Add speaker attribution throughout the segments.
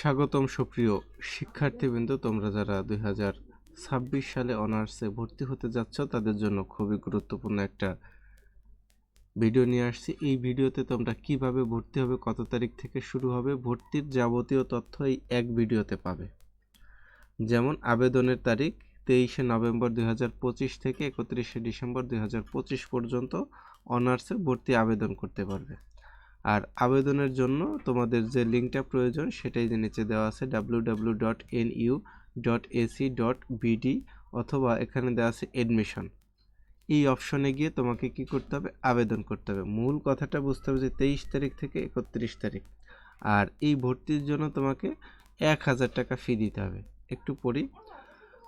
Speaker 1: স্বাগতম সুপ্রিয় শিক্ষার্থীবৃন্দ, তোমরা যারা দুই হাজার ছাব্বিশ সালে অনার্সে ভর্তি হতে যাচ্ছ, তাদের জন্য খুবই গুরুত্বপূর্ণ একটা ভিডিও নিয়ে আসছি। এই ভিডিওতে তোমরা কীভাবে ভর্তি হবে, কত তারিখ থেকে শুরু হবে, ভর্তির যাবতীয় তথ্য এই এক ভিডিওতে পাবে। যেমন, আবেদনের তারিখ তেইশে নভেম্বর দুই হাজার পঁচিশ থেকে একত্রিশে ডিসেম্বর দুই হাজার পঁচিশ পর্যন্ত অনার্সে ভর্তি আবেদন করতে পারবে। আর আবেদনের জন্য তোমাদের যে লিঙ্কটা প্রয়োজন সেটাই যে নিচে দেওয়া আছে W W dot N U dot AC dot BD অথবা এখানে দেওয়া আছে এডমিশন এই অপশনে গিয়ে তোমাকে কি করতে হবে? আবেদন করতে হবে। মূল কথাটা বুঝতে হবে যে তেইশ তারিখ থেকে একত্রিশ তারিখ। আর এই ভর্তির জন্য তোমাকে এক হাজার টাকা ফি দিতে হবে। একটু পড়ি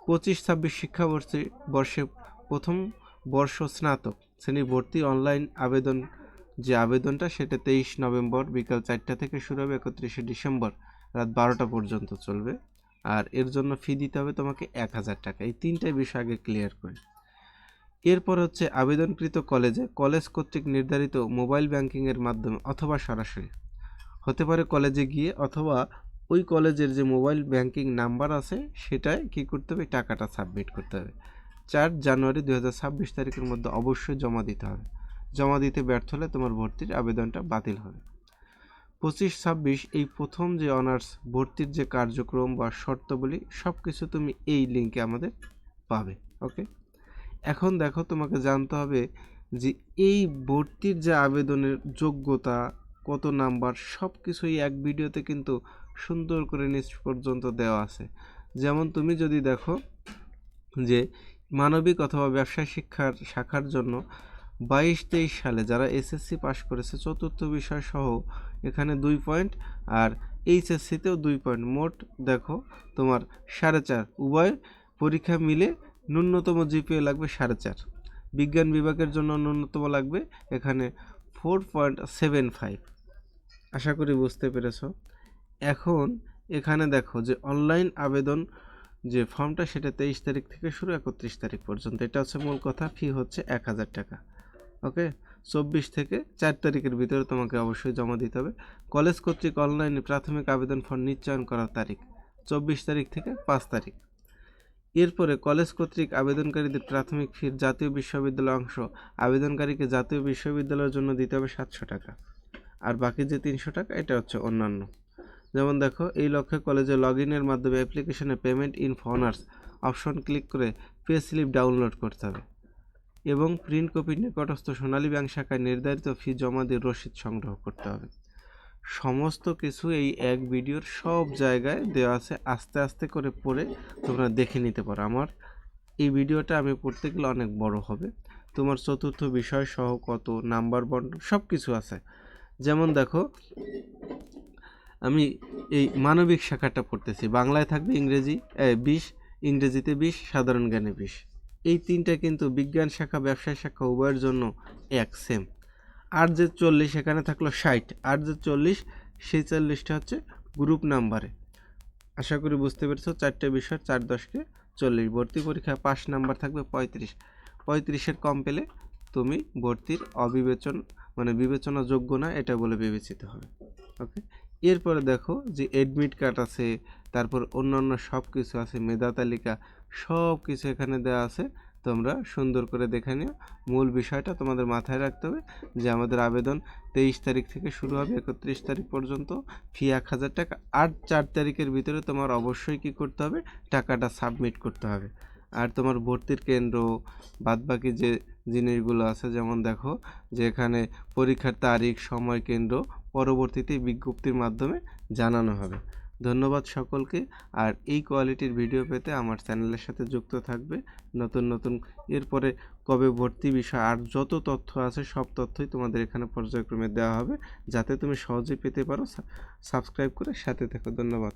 Speaker 1: পঁচিশ ছাব্বিশ শিক্ষাবর্ষে, বর্ষে প্রথম বর্ষ স্নাতক শ্রেণি ভর্তি অনলাইন আবেদন যে আবেদনটা সেটা তেইশ নভেম্বর বিকাল চারটা থেকে শুরু হবে, একত্রিশে ডিসেম্বর রাত বারোটা পর্যন্ত চলবে। আর এর জন্য ফি দিতে হবে তোমাকে এক হাজার টাকা। এই তিনটাই বিষয় আগে ক্লিয়ার করি। এরপর হচ্ছে আবেদনকৃত কলেজে কলেজ কর্তৃক নির্ধারিত মোবাইল ব্যাংকিংয়ের মাধ্যমে অথবা সরাসরি হতে পারে কলেজে গিয়ে অথবা ওই কলেজের যে মোবাইল ব্যাংকিং নাম্বার আছে সেটায় কী করতে হবে? টাকাটা সাবমিট করতে হবে। চার জানুয়ারি দু হাজার ছাব্বিশ তারিখের মধ্যে অবশ্যই জমা দিতে হবে। জমা দিতে ব্যর্থ হলে তোমার ভর্তির আবেদনটা বাতিল হবে। পঁচিশ ছাব্বিশ এই প্রথম যে অনার্স, ভর্তির যে কার্যক্রম বা শর্তাবলী সব কিছু তুমি এই লিঙ্কে আমাদের পাবে, ওকে? এখন দেখো তোমাকে জানতে হবে যে এই ভর্তির যে আবেদনের যোগ্যতা, কত নাম্বার সব কিছুই এক ভিডিওতে কিন্তু সুন্দর করে নিচ পর্যন্ত দেওয়া আছে। যেমন তুমি যদি দেখো যে মানবিক অথবা ব্যবসায় শিক্ষার শাখার জন্য বাইশ তেইশ সালে যারা এসএসসি পাশ করেছে চতুর্থ বিষয় সহ এখানে দুই পয়েন্ট আর এইচএসসিতেও দুই পয়েন্ট মোট দেখো তোমার সাড়ে চার। উভয় পরীক্ষা মিলে ন্যূনতম জিপিএ লাগবে সাড়ে চার। বিজ্ঞান বিভাগের জন্য ন্যূনতম লাগবে এখানে ফোর পয়েন্ট সেভেন ফাইভ আশা করি বুঝতে পেরেছ। এখন এখানে দেখো যে অনলাইন আবেদন যে ফর্মটা সেটা তেইশ তারিখ থেকে শুরু, একত্রিশ তারিখ পর্যন্ত। এটা হচ্ছে মূল কথা। ফি হচ্ছে এক হাজার টাকা। ওকে? চব্বিশ থেকে চার তারিখের ভিতরে তোমাকে অবশ্যই জমা দিতে হবে। কলেজ কর্তৃক অনলাইনে প্রাথমিক আবেদন ফর্ম নিশ্চয়ন করার তারিখ, চব্বিশ তারিখ থেকে পাঁচ তারিখ। এরপরে কলেজ কর্তৃক আবেদনকারীদের প্রাথমিক ফির জাতীয় বিশ্ববিদ্যালয় অংশ, আবেদনকারীকে জাতীয় বিশ্ববিদ্যালয়ের জন্য দিতে হবে সাতশো টাকা। আর বাকি যে তিনশো টাকা, এটা হচ্ছে অন্যান্য। যেমন দেখো, এই লক্ষ্যে কলেজে লগ ইনের মাধ্যমে অ্যাপ্লিকেশনে পেমেন্ট ইন ফনার্স অপশন ক্লিক করে পে স্লিপ ডাউনলোড করতে হবে। এবং প্রিন্ট কপির নিকটস্থ সোনালী ব্যাংক শাখায় নির্ধারিত ফি জমা দিয়ে রসিদ সংগ্রহ করতে হবে। সমস্ত কিছু এই এক ভিডিওর সব জায়গায় দেওয়া আছে। আস্তে আস্তে করে পড়ে তোমরা দেখে নিতে পারো। আমার এই ভিডিওটা আমি পড়তে গেলে অনেক বড় হবে। তোমার চতুর্থ বিষয় সহ কত নাম্বার বন্ড সব কিছু আছে। যেমন দেখো, আমি এই মানবিক শাখাটা পড়তেছি। বাংলায় থাকবে ইংরেজি বিশ, ইংরেজিতে বিশ, সাধারণ জ্ঞানে বিশ। এই তিনটা কিন্তু বিজ্ঞান শাখা, ব্যবসায় শাখা, উভয়ের জন্য এক সেম আর যে চল্লিশ এখানে থাকল ষাট, আর যে চল্লিশ, সেই চল্লিশটা হচ্ছে গ্রুপ নাম্বারে আশা করি বুঝতে পেরেছ, চারটে বিষয়, চার দশকে চল্লিশ, ভর্তি পরীক্ষা পাস নাম্বার থাকবে পঁয়ত্রিশ। পঁয়ত্রিশের কম পেলে তুমি ভর্তির অবিবেচন মানে বিবেচনাযোগ্য না, এটা বলে বিবেচিত হবে। ওকে এরপরে দেখো যে অ্যাডমিট কার্ড আছে, তারপর অন্যান্য সব কিছু আছে, মেধা তালিকা সব কিছু এখানে দেওয়া আছে। তোমরা সুন্দর করে দেখে নিও। মূল বিষয়টা তোমাদের মাথায় রাখতে হবে যে আমাদের আবেদন তেইশ তারিখ থেকে শুরু হবে, একত্রিশ তারিখ পর্যন্ত। ফি এক হাজার টাকা। আর চার তারিখের ভিতরে তোমার অবশ্যই কি করতে হবে? টাকাটা সাবমিট করতে হবে। আর তোমার ভর্তির কেন্দ্র, বাদবাকি যে জিনিসগুলো আছে, যেমন দেখো যে এখানে পরীক্ষার তারিখ, সময় কেন্দ্র পরবর্তীতে বিজ্ঞপ্তির মাধ্যমে জানানো হবে। ধন্যবাদ সকলকে। আর এই কোয়ালিটির ভিডিও পেতে আমার চ্যানেলের সাথে যুক্ত থাকবে। নতুন নতুন, এরপরে কবে ভর্তি বিষয় আর যত তথ্য আছে সব তথ্যই তোমাদের এখানে পর্যায়ক্রমে দেওয়া হবে। যাতে তুমি সহজে পেতে পারো। সাবস্ক্রাইব করে সাথে থেকো। ধন্যবাদ।